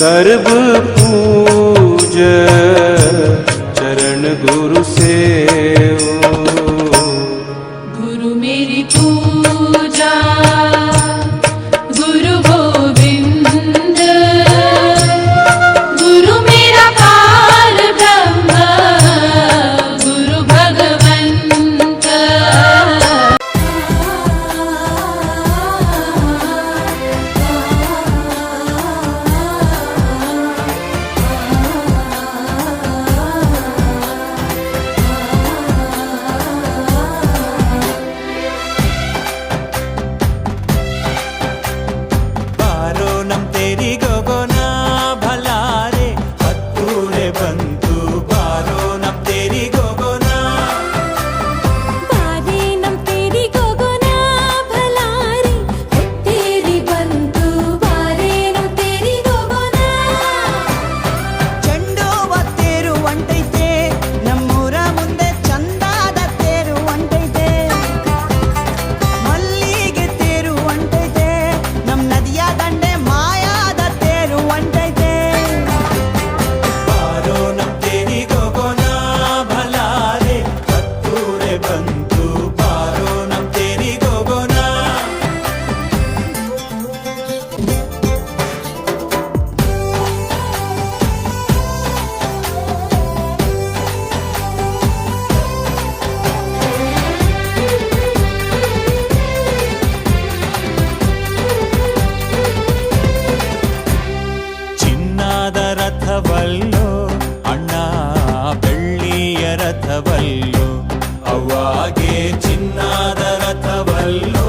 सर्व पूज चरण गुरु ರಥವಲ್ಲೋ ಅಣ್ಣ ಬೆಳ್ಳಿಯ ರಥವಲ್ಲೋ ಅವಾಗೆ ಚಿನ್ನದ ರಥವಲ್ಲೋ.